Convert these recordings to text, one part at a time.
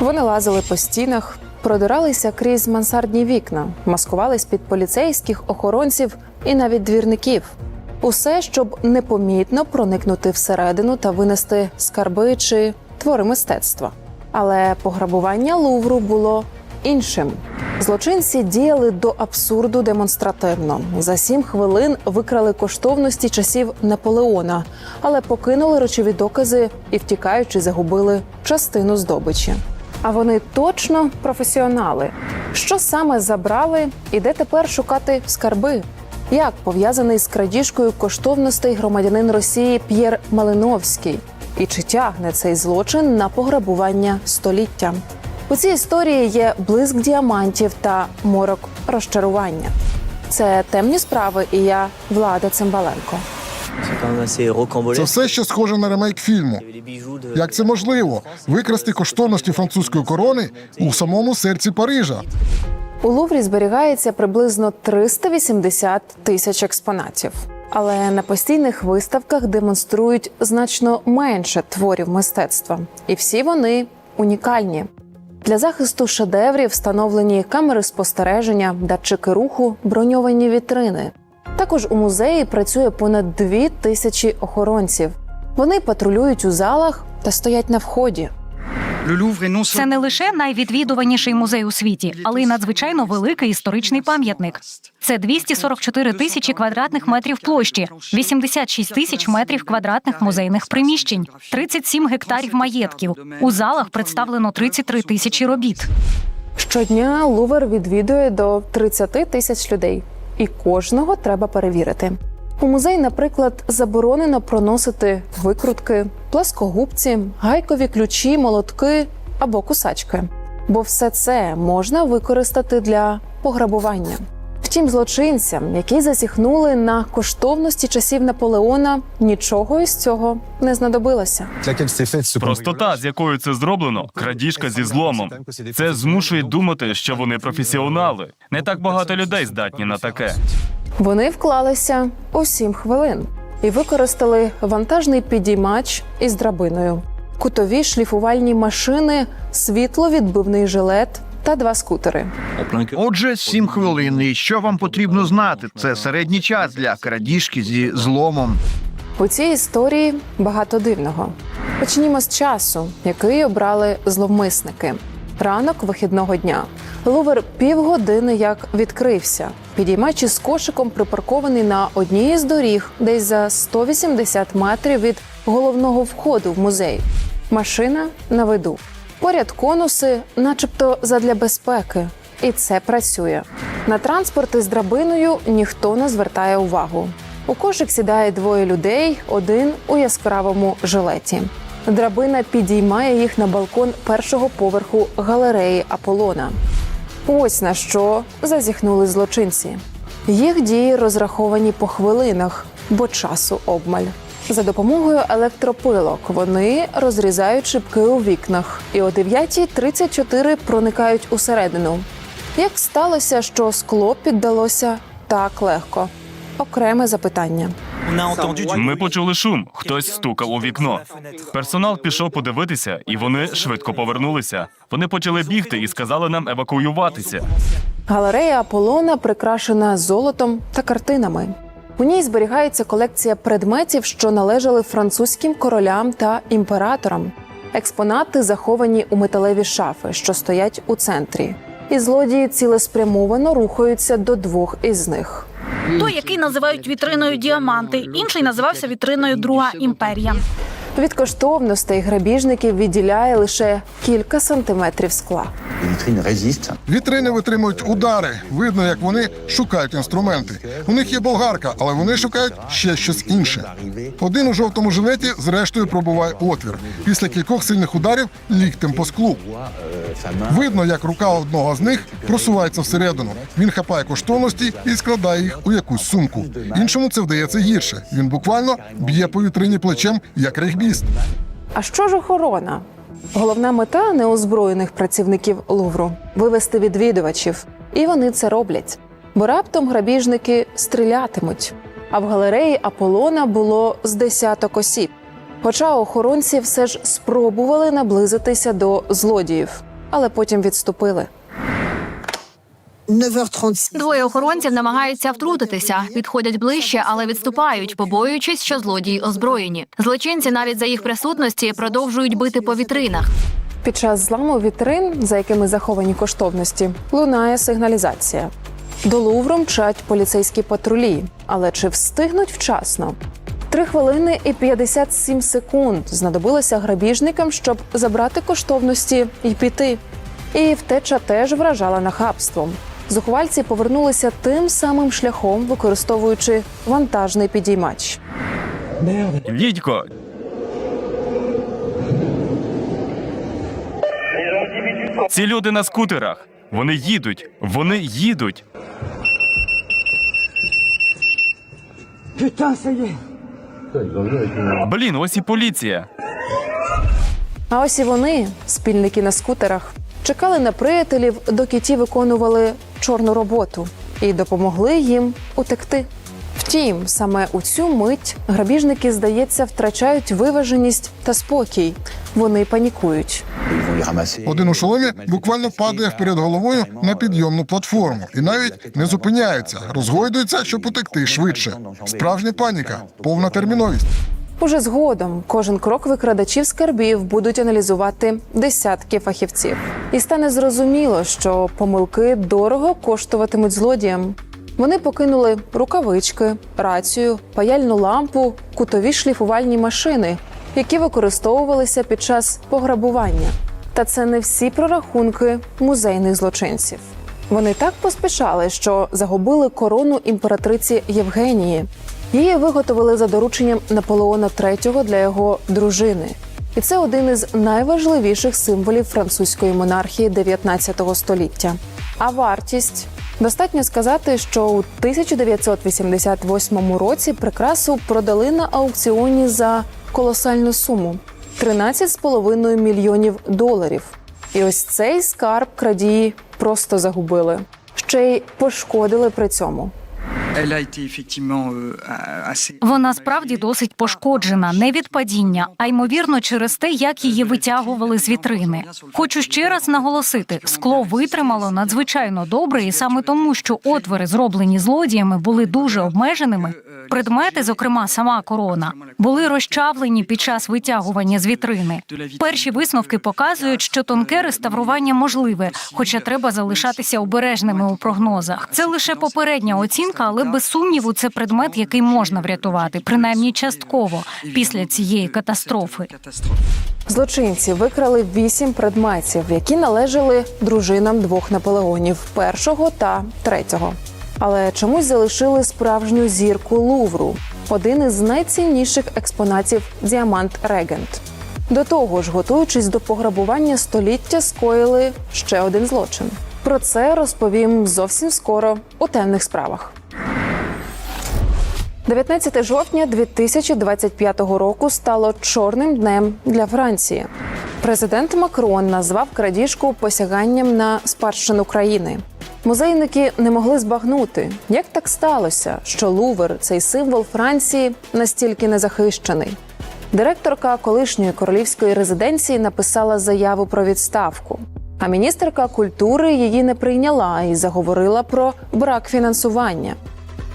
Вони лазили по стінах, продиралися крізь мансардні вікна, маскувались під поліцейських, охоронців і навіть двірників. Усе, щоб непомітно проникнути всередину та винести скарби чи твори мистецтва. Але пограбування Лувру було іншим. Злочинці діяли до абсурду демонстративно. За сім хвилин викрали коштовності часів Наполеона, але покинули речові докази і, втікаючи, загубили частину здобичі. А вони точно професіонали. Що саме забрали і де тепер шукати скарби? Як пов'язаний з крадіжкою коштовностей громадянин Росії П'єр Малиновський? І чи тягне цей злочин на пограбування століття? У цій історії є блиск діамантів та морок розчарування. Це темні справи, і я Влада Цимбаленко. Це все ще схоже на ремейк фільму. Як це можливо? Викрасти коштовності французької корони у самому серці Парижа. У Луврі зберігається приблизно 380 тисяч експонатів. Але на постійних виставках демонструють значно менше творів мистецтва, і всі вони унікальні. Для захисту шедеврів встановлені камери спостереження, датчики руху, броньовані вітрини. Також у музеї працює понад дві тисячі охоронців. Вони патрулюють у залах та стоять на вході. Це не лише найвідвідуваніший музей у світі, але й надзвичайно великий історичний пам'ятник. Це 244 тисячі квадратних метрів площі, 86 тисяч метрів квадратних музейних приміщень, 37 гектарів маєтків. У залах представлено 33 тисячі робіт. Щодня Лувр відвідує до 30 тисяч людей, і кожного треба перевірити. У музей, наприклад, заборонено проносити викрутки, пласкогубці, гайкові ключі, молотки або кусачки, бо все це можна використати для пограбування. Втім, злочинцям, які засіхнули на коштовності часів Наполеона, нічого із цього не знадобилося. Простота, з якою це зроблено, крадіжка зі зломом. Це змушує думати, що вони професіонали. Не так багато людей здатні на таке. Вони вклалися у сім хвилин і використали вантажний підіймач із драбиною, кутові шліфувальні машини, світловідбивний жилет та два скутери. Отже, сім хвилин. І що вам потрібно знати? Це середній час для крадіжки зі зломом. У цій історії багато дивного. Почнімо з часу, який обрали зловмисники. Ранок вихідного дня. Лувер півгодини як відкрився. Підіймач із кошиком припаркований на одній із доріг, десь за 180 метрів від головного входу в музей. Машина на виду. Поряд конуси, начебто задля безпеки. І це працює. На транспорт із драбиною ніхто не звертає увагу. У кошик сідає двоє людей, один у яскравому жилеті. Драбина підіймає їх на балкон першого поверху галереї Аполлона. Ось на що зазіхнули злочинці. Їх дії розраховані по хвилинах, бо часу обмаль. За допомогою електропилок вони розрізають шибки у вікнах і о 9.34 проникають усередину. Як сталося, що скло піддалося так легко? Окреме запитання. Ми почули шум, хтось стукав у вікно. Персонал пішов подивитися, і вони швидко повернулися. Вони почали бігти і сказали нам евакуюватися. Галерея Аполлона прикрашена золотом та картинами. У ній зберігається колекція предметів, що належали французьким королям та імператорам. Експонати заховані у металеві шафи, що стоять у центрі. І злодії цілеспрямовано рухаються до двох із них. Той, який називають вітриною діаманти, інший називався вітриною Друга імперія. Від коштовностей грабіжників відділяє лише кілька сантиметрів скла. Вітрини витримують удари. Видно, як вони шукають інструменти. У них є болгарка, але вони шукають ще щось інше. Один у жовтому жилеті, зрештою, пробуває отвір. Після кількох сильних ударів ліктем по склу. Видно, як рука одного з них просувається всередину. Він хапає коштовності і складає їх у якусь сумку. Іншому це вдається гірше. Він буквально б'є по вітрині плечем, як регбіст. А що ж охорона? Головна мета неозброєних працівників Лувру вивести відвідувачів. І вони це роблять. Бо раптом грабіжники стрілятимуть. А в галереї Аполлона було з десяток осіб. Хоча охоронці все ж спробували наблизитися до злодіїв. але потім відступили. Двоє охоронців намагаються втрутитися, підходять ближче, але відступають, побоюючись, що злодії озброєні. Злочинці навіть за їх присутності продовжують бити по вітринах. Під час зламу вітрин, за якими заховані коштовності, лунає сигналізація. До Лувру мчать поліцейські патрулі, але чи встигнуть вчасно? Три хвилини і 57 секунд знадобилося грабіжникам, щоб забрати коштовності і піти. І втеча теж вражала нахабством. Зухвальці повернулися тим самим шляхом, використовуючи вантажний підіймач. Дідько, ці люди на скутерах. Вони їдуть. Вони їдуть. Блін, ось і поліція. А ось і вони, спільники на скутерах, чекали на приятелів, доки ті виконували чорну роботу, і допомогли їм утекти. Втім, саме у цю мить грабіжники, здається, втрачають виваженість та спокій. Вони панікують. Один у шоломі буквально падає вперед головою на підйомну платформу і навіть не зупиняється, розгойдується, щоб утекти швидше. Справжня паніка, повна терміновість. Уже згодом кожен крок викрадачів скарбів будуть аналізувати десятки фахівців, і стане зрозуміло, що помилки дорого коштуватимуть злодіям. Вони покинули рукавички, рацію, паяльну лампу, кутові шліфувальні машини, які використовувалися під час пограбування. Та це не всі прорахунки музейних злочинців. Вони так поспішали, що загубили корону імператриці Євгенії. Її виготовили за дорученням Наполеона III для його дружини. І це один із найважливіших символів французької монархії 19 століття. А вартість достатньо сказати, що у 1988 році прикрасу продали на аукціоні за колосальну суму 13,5 мільйонів доларів. І ось цей скарб крадії просто загубили, ще й пошкодили при цьому. Вона справді досить пошкоджена не від падіння, а ймовірно через те, як її витягували з вітрини. Хочу ще раз наголосити: скло витримало надзвичайно добре, і саме тому, що отвори, зроблені злодіями, були дуже обмеженими. Предмети, зокрема сама корона, були розчавлені під час витягування з вітрини. Перші висновки показують, що тонке реставрування можливе, хоча треба залишатися обережними у прогнозах. Це лише попередня оцінка, але без сумніву, це предмет, який можна врятувати, принаймні частково після цієї катастрофи. Злочинці викрали вісім предметів, які належали дружинам двох Наполеонів першого та третього. Але чомусь залишили справжню зірку Лувру, один із найцінніших експонатів діамант Регент. До того ж, готуючись до пограбування століття, скоїли ще один злочин. Про це розповім зовсім скоро у темних справах. 19 жовтня 2025 року стало чорним днем для Франції. Президент Макрон назвав крадіжку посяганням на спадщину країни. Музейники не могли збагнути, як так сталося, що Лувр, цей символ Франції, настільки незахищений. Директорка колишньої королівської резиденції написала заяву про відставку. А міністерка культури її не прийняла і заговорила про брак фінансування.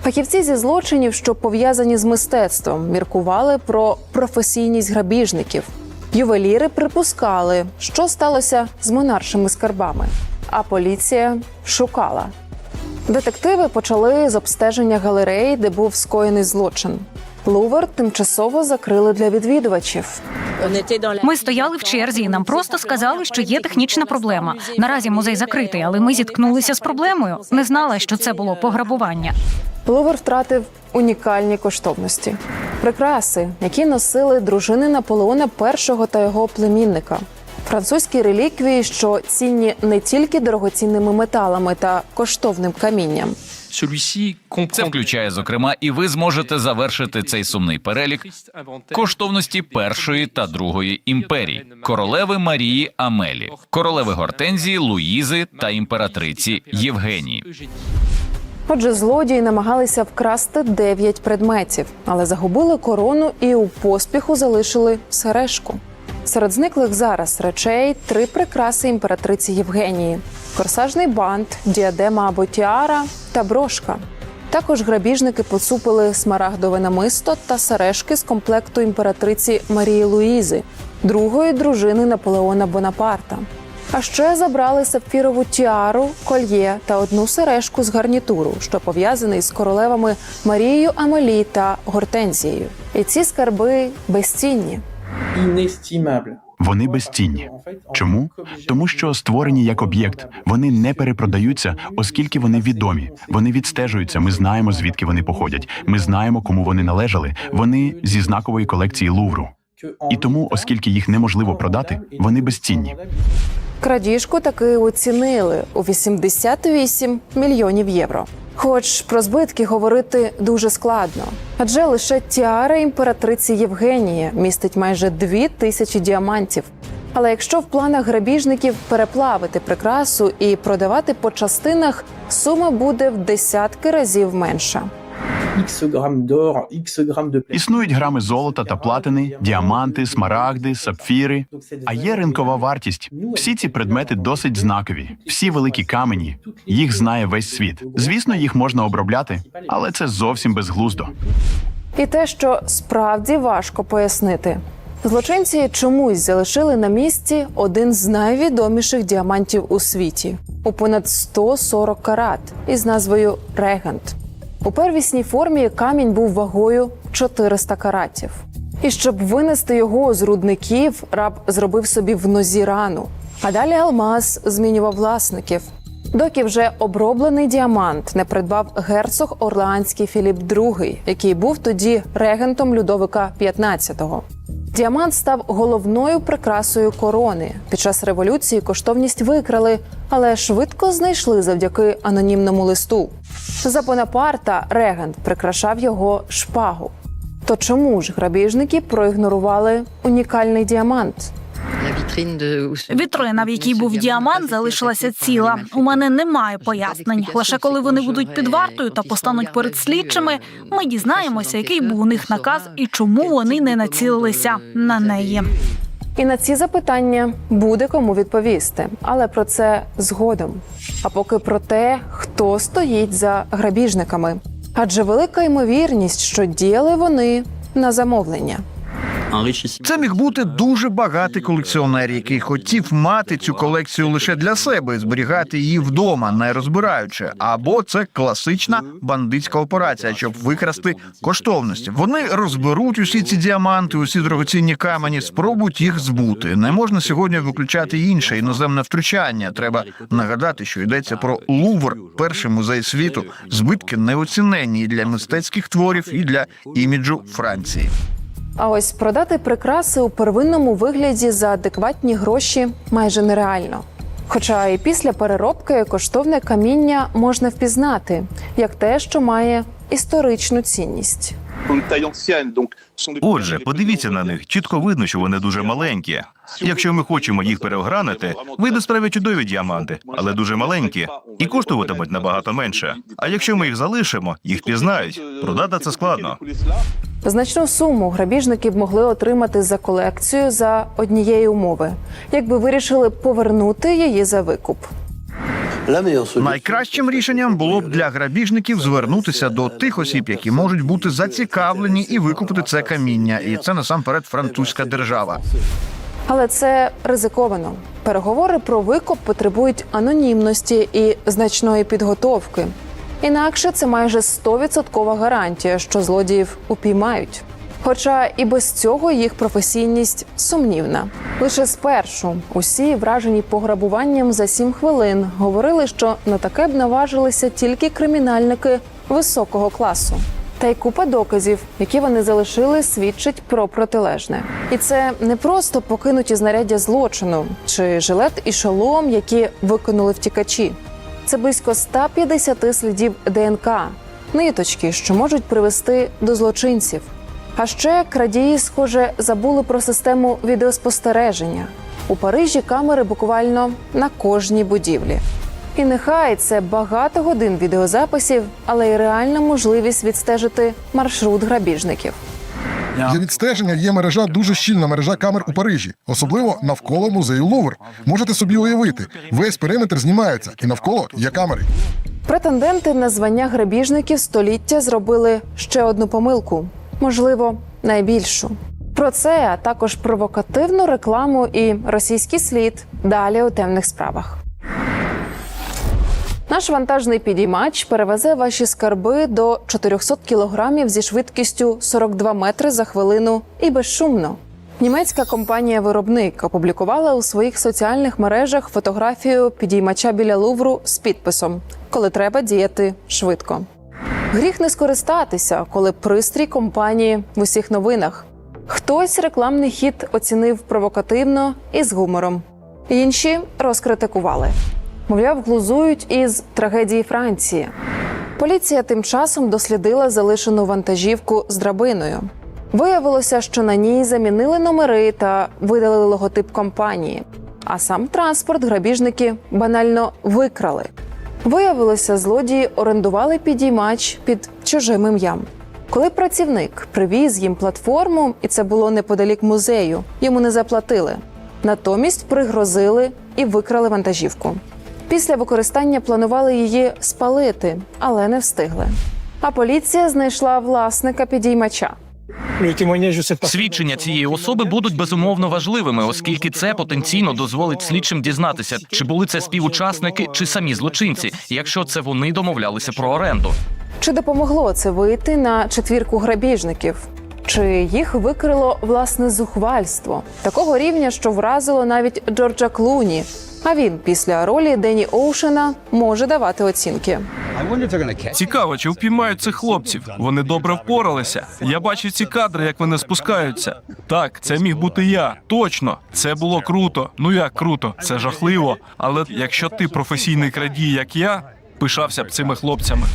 Фахівці зі злочинів, що пов'язані з мистецтвом, міркували про професійність грабіжників. Ювеліри припускали, що сталося з монаршими скарбами, а поліція шукала. Детективи почали з обстеження галереї, де був скоєний злочин. Лувр тимчасово закрили для відвідувачів. Ми стояли в черзі, і нам просто сказали, що є технічна проблема. Наразі музей закритий, але ми зіткнулися з проблемою. Не знала, що це було пограбування. Лувр втратив унікальні коштовності, прикраси, які носили дружини Наполеона І та його племінника. Французькі реліквії, що цінні не тільки дорогоцінними металами та коштовним камінням. Це включає, зокрема, і ви зможете завершити цей сумний перелік коштовності першої та другої імперій королеви Марії Амелі, королеви Гортензії, Луїзи та імператриці Євгенії. Отже, злодії намагалися вкрасти дев'ять предметів, але загубили корону і у поспіху залишили сережку. Серед зниклих зараз речей три прикраси імператриці Євгенії: корсажний бант, діадема або тіара та брошка. Також грабіжники поцупили смарагдове намисто та сережки з комплекту імператриці Марії Луїзи, другої дружини Наполеона Бонапарта. А ще забрали сапфірову тіару, кольє та одну сережку з гарнітуру, що пов'язаний з королевами Марією Амелі та Гортензією. І ці скарби безцінні. Вони безцінні. Чому? Тому що створені як об'єкт. Вони не перепродаються, оскільки вони відомі. Вони відстежуються. Ми знаємо звідки вони походять. Ми знаємо, кому вони належали. Вони зі знакової колекції Лувру. І тому, оскільки їх неможливо продати, вони безцінні. Крадіжку таки оцінили у 88 мільйонів євро. Хоч про збитки говорити дуже складно, адже лише тіара імператриці Євгенії містить майже дві тисячі діамантів. Але якщо в планах грабіжників переплавити прикрасу і продавати по частинах, сума буде в десятки разів менша. Існують грами золота та платини, діаманти, смарагди, сапфіри. А є ринкова вартість. Всі ці предмети досить знакові. Всі великі камені. Їх знає весь світ. Звісно, їх можна обробляти, але це зовсім безглуздо. І те, що справді важко пояснити. Злочинці чомусь залишили на місці один з найвідоміших діамантів у світі у понад 140 карат із назвою Регент. У первісній формі камінь був вагою 400 каратів. І щоб винести його з рудників, раб зробив собі в нозі рану. А далі алмаз змінював власників. Доки вже оброблений діамант не придбав герцог Орлеанський Філіп II, який був тоді регентом Людовика XV. Діамант став головною прикрасою корони. Під час революції коштовність викрали, але швидко знайшли завдяки анонімному листу. За Бонапарта регент прикрашав його шпагу. То чому ж грабіжники проігнорували унікальний діамант? Вітрина, в якій був діамант, залишилася ціла. У мене немає пояснень. Лише коли вони будуть під вартою та постануть перед слідчими, ми дізнаємося, який був у них наказ і чому вони не націлилися на неї. І на ці запитання буде кому відповісти, але про це згодом. А поки про те, хто стоїть за грабіжниками, адже велика ймовірність, що діяли вони на замовлення. Це міг бути дуже багатий колекціонер, який хотів мати цю колекцію лише для себе і зберігати її вдома, не розбираючи. Або це класична бандитська операція, щоб викрасти коштовності. Вони розберуть усі ці діаманти, усі дорогоцінні камені, спробують їх збути. Не можна сьогодні виключати інше іноземне втручання. Треба нагадати, що йдеться про Лувр, перший музей світу. Збитки неоціненні і для мистецьких творів, і для іміджу Франції. А ось продати прикраси у первинному вигляді за адекватні гроші майже нереально. Хоча і після переробки коштовне каміння можна впізнати як те, що має історичну цінність. Отже, подивіться на них. Чітко видно, що вони дуже маленькі. Якщо ми хочемо їх переогранити, вийдуть справді чудові діаманти, але дуже маленькі і коштуватимуть набагато менше. А якщо ми їх залишимо, їх пізнають. Продати це складно. Значну суму грабіжники б могли отримати за колекцію за однієї умови, якби вирішили повернути її за викуп. Найкращим рішенням було б для грабіжників звернутися до тих осіб, які можуть бути зацікавлені і викупити це каміння. І це насамперед французька держава. Але це ризиковано. Переговори про викуп потребують анонімності і значної підготовки. Інакше це майже 100% гарантія, що злодіїв упіймають. Хоча і без цього їх професійність сумнівна. Лише спершу усі, вражені пограбуванням за сім хвилин, говорили, що на таке б наважилися тільки кримінальники високого класу. Та й купа доказів, які вони залишили, свідчить про протилежне. І це не просто покинуті знаряддя злочину чи жилет і шолом, які викинули втікачі. Це близько 150 слідів ДНК, ниточки, що можуть привести до злочинців. А ще крадії, схоже, забули про систему відеоспостереження. У Парижі камери буквально на кожній будівлі. І нехай це багато годин відеозаписів, але й реальна можливість відстежити маршрут грабіжників. Для відстеження є мережа дуже щільна мережа камер у Парижі, особливо навколо музею Лувр. Можете собі уявити, весь периметр знімається, і навколо є камери. Претенденти на звання грабіжників століття зробили ще одну помилку, можливо, найбільшу. Про це, а також провокативну рекламу і російський слід далі у темних справах. Наш вантажний підіймач перевезе ваші скарби до 400 кілограмів зі швидкістю 42 метри за хвилину і безшумно. Німецька компанія-виробник опублікувала у своїх соціальних мережах фотографію підіймача біля Лувру з підписом Коли треба діяти швидко. Гріх не скористатися, коли пристрій компанії в усіх новинах. Хтось рекламний хід оцінив провокативно і з гумором. Інші розкритикували. Мовляв, глузують із трагедії Франції. Поліція тим часом дослідила залишену вантажівку з драбиною. Виявилося, що на ній замінили номери та видалили логотип компанії. А сам транспорт грабіжники банально викрали. Виявилося, злодії орендували підіймач під чужим ім'ям. Коли працівник привіз їм платформу, і це було неподалік музею, йому не заплатили. Натомість пригрозили і викрали вантажівку. Після використання планували її спалити, але не встигли. А поліція знайшла власника підіймача. Свідчення цієї особи будуть безумовно важливими, оскільки це потенційно дозволить слідчим дізнатися, чи були це співучасники, чи самі злочинці, якщо це вони домовлялися про оренду. Чи допомогло це вийти на четвірку грабіжників? Чи їх викрило власне зухвальство такого рівня, що вразило навіть Джорджа Клуні? А він після ролі Дені Оушена може давати оцінки. Цікаво, чи впіймають цих хлопців. Вони добре впоралися. Я бачив ці кадри, як вони спускаються. Так, це міг бути я. Точно, це було круто. Ну як круто, це жахливо. Але якщо ти професійний крадій, як я, пишався б цими хлопцями.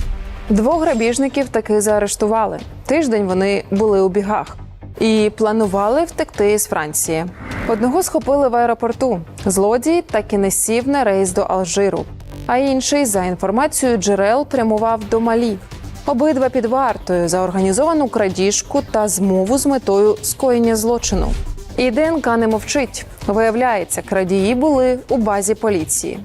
Двох грабіжників таки заарештували. Тиждень вони були у бігах і планували втекти з Франції. Одного схопили в аеропорту. Злодій так і не сів на рейс до Алжиру. А інший, за інформацією джерел, прямував до Малі. Обидва під вартою за організовану крадіжку та змову з метою скоєння злочину. І ДНК не мовчить. Виявляється, крадії були у базі поліції.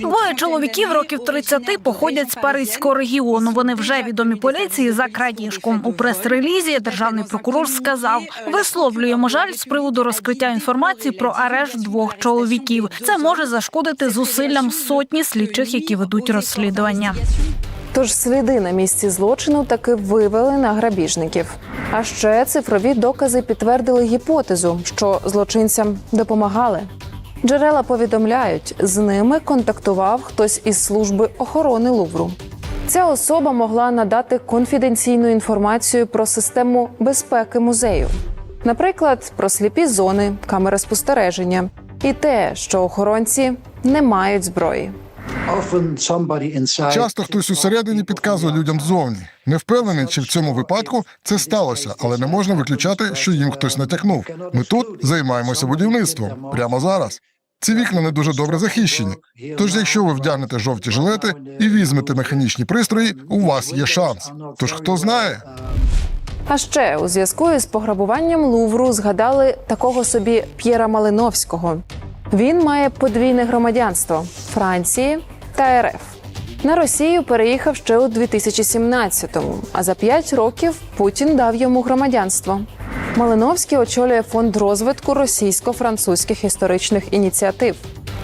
Двоє чоловіків років 30 походять з Паризького регіону. Вони вже відомі поліції за крадіжку. У прес-релізі державний прокурор сказав: висловлюємо жаль з приводу розкриття інформації про арешт двох чоловіків. Це може зашкодити зусиллям сотні слідчих, які ведуть розслідування. Тож сліди на місці злочину таки вивели на грабіжників. А ще цифрові докази підтвердили гіпотезу, що злочинцям допомагали. Джерела повідомляють, з ними контактував хтось із служби охорони Лувру. Ця особа могла надати конфіденційну інформацію про систему безпеки музею, наприклад, про сліпі зони, камери спостереження і те, що охоронці не мають зброї. Часто хтось усередині підказує людям ззовні. Не впевнений, чи в цьому випадку це сталося, але не можна виключати, що їм хтось натякнув. Ми тут займаємося будівництвом прямо зараз. Ці вікна не дуже добре захищені. Тож, якщо ви вдягнете жовті жилети і візьмете механічні пристрої, у вас є шанс. Тож хто знає, А ще у зв'язку із пограбуванням Лувру згадали такого собі П'єра Малиновського. Він має подвійне громадянство Франції та РФ. На Росію переїхав ще у 2017-му, а за п'ять років Путін дав йому громадянство. Малиновський очолює фонд розвитку російсько-французьких історичних ініціатив.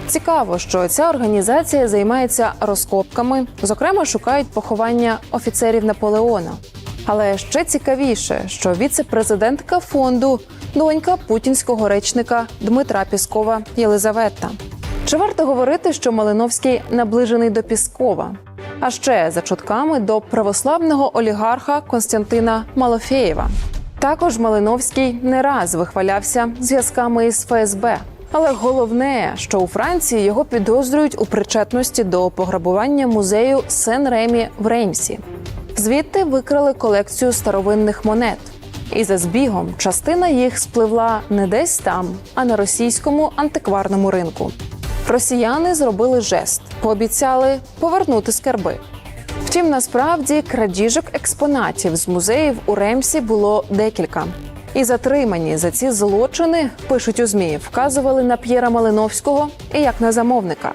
Цікаво, що ця організація займається розкопками, зокрема, шукають поховання офіцерів Наполеона. Але ще цікавіше, що віце-президентка фонду донька путінського речника Дмитра Піскова Єлизавета. Чи варто говорити, що Малиновський наближений до Піскова? А ще за чутками до православного олігарха Константина Малофєєва. Також Малиновський не раз вихвалявся зв'язками із ФСБ. Але головне, що у Франції його підозрюють у причетності до пограбування музею Сен-Ремі в Реймсі. Звідти викрали колекцію старовинних монет. І за збігом частина їх спливла не десь там, а на російському антикварному ринку. Росіяни зробили жест, пообіцяли повернути скарби. Втім, насправді крадіжок експонатів з музеїв у Ремсі було декілька. І затримані за ці злочини, пишуть у ЗМІ, вказували на П'єра Малиновського і як на замовника.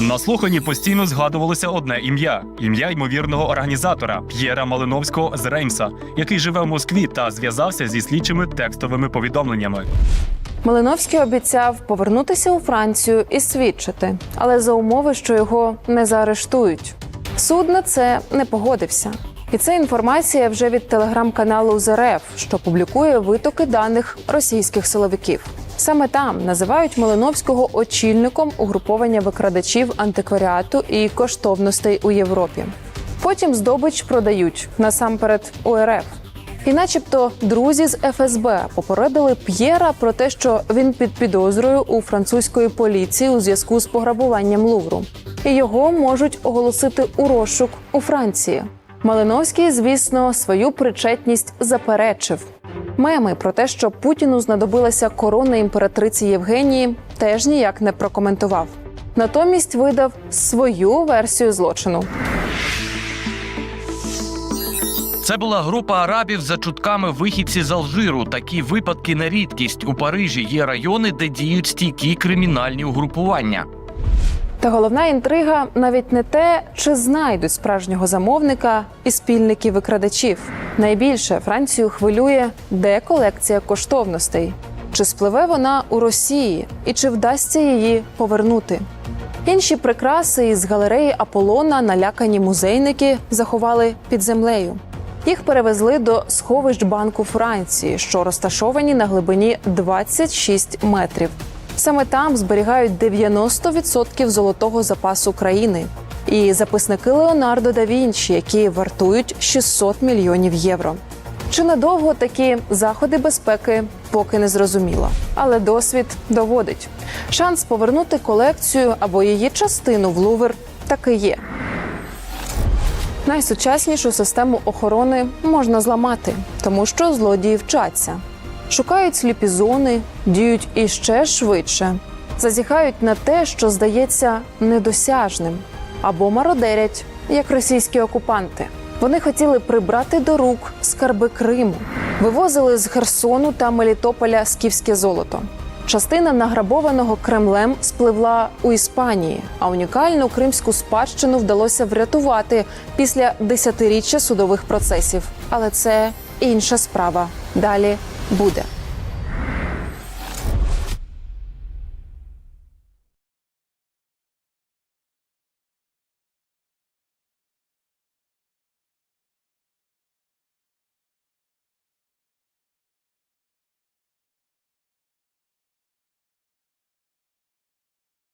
На слуханні постійно згадувалося одне ім'я ім'я ймовірного організатора П'єра Малиновського з Реймса, який живе в Москві та зв'язався зі слідчими текстовими повідомленнями. Малиновський обіцяв повернутися у Францію і свідчити, але за умови, що його не заарештують. Суд на це не погодився. І це інформація вже від телеграм-каналу ЗРФ, що публікує витоки даних російських силовиків. Саме там називають Малиновського очільником угруповання викрадачів антикваріату і коштовностей у Європі. Потім здобич продають насамперед у РФ. І, начебто, друзі з ФСБ попередили П'єра про те, що він під підозрою у французької поліції у зв'язку з пограбуванням Лувру, і його можуть оголосити у розшук у Франції. Малиновський, звісно, свою причетність заперечив. Меми про те, що Путіну знадобилася корона імператриці Євгенії, теж ніяк не прокоментував. Натомість видав свою версію злочину. Це була група арабів за чутками вихідці з Алжиру. Такі випадки не рідкість. У Парижі є райони, де діють стійкі кримінальні угрупування. Та головна інтрига навіть не те, чи знайдуть справжнього замовника і спільників викрадачів. Найбільше Францію хвилює, де колекція коштовностей, чи спливе вона у Росії, і чи вдасться її повернути. Інші прикраси із галереї Аполлона налякані музейники заховали під землею. Їх перевезли до сховищ Банку Франції, що розташовані на глибині 26 метрів. Саме там зберігають 90% золотого запасу країни і записники Леонардо да Вінчі, які вартують 600 мільйонів євро. Чи надовго такі заходи безпеки поки не зрозуміло, але досвід доводить. Шанс повернути колекцію або її частину в Лувр таки є. Найсучаснішу систему охорони можна зламати, тому що злодії вчаться. Шукають сліпі зони, діють іще швидше, зазіхають на те, що здається недосяжним, або мародерять, як російські окупанти. Вони хотіли прибрати до рук скарби Криму, вивозили з Херсону та Мелітополя скіфське золото. Частина награбованого Кремлем спливла у Іспанії, а унікальну кримську спадщину вдалося врятувати після десятиріччя судових процесів. Але це інша справа. Далі буде.